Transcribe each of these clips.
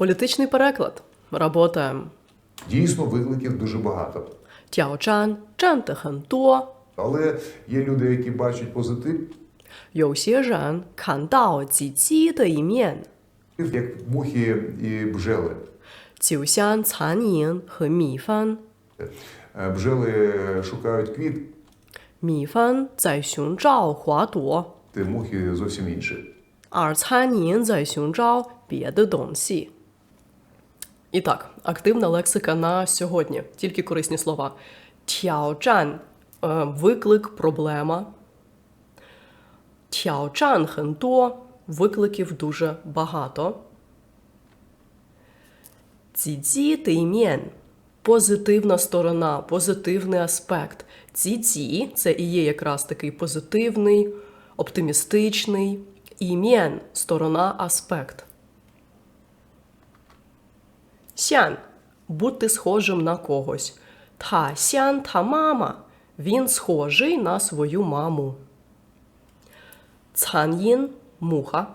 Політичний переклад. Работаємо. Дійсно, викликів дуже багато. Тяочан, чан теханто. Але є люди, які бачать позитив. Йоусіжан, кандао ці ці та ім'єн. Як мухи і бжели. Цюсян, цанін, хміфан. Е, бжели е, шукають квіт. Міфан, цайсюн чао хуатуо. Ти мухи зовсім інші. Ар цанін, цайсюн донсі. І так, активна лексика на сьогодні, тільки корисні слова. Тяочан е, виклик, проблема. Тяочан хенто викликів дуже багато. Ціці тейм'єн позитивна сторона, позитивний аспект. Ці це і є якраз такий позитивний, оптимістичний ім'єн сторона, аспект. Сян – бути схожим на когось. Та сян та мама – він схожий на свою маму. Цан'їн – муха.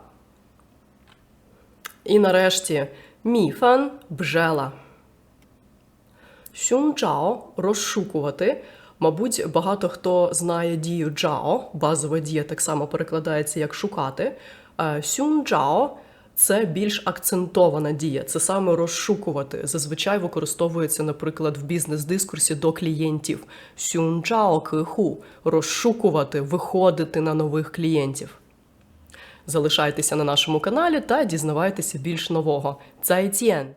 І нарешті міфан – бжела. Сюнчао розшукувати. Мабуть, багато хто знає дію джао. Базова дія так само перекладається як шукати. Е, Сюнчао це більш акцентована дія. Це саме розшукувати. Зазвичай використовується, наприклад, в бізнес-дискурсі до клієнтів. Сюнчао киху розшукувати, виходити на нових клієнтів. Залишайтеся на нашому каналі та дізнавайтеся більш нового. Цайцєн!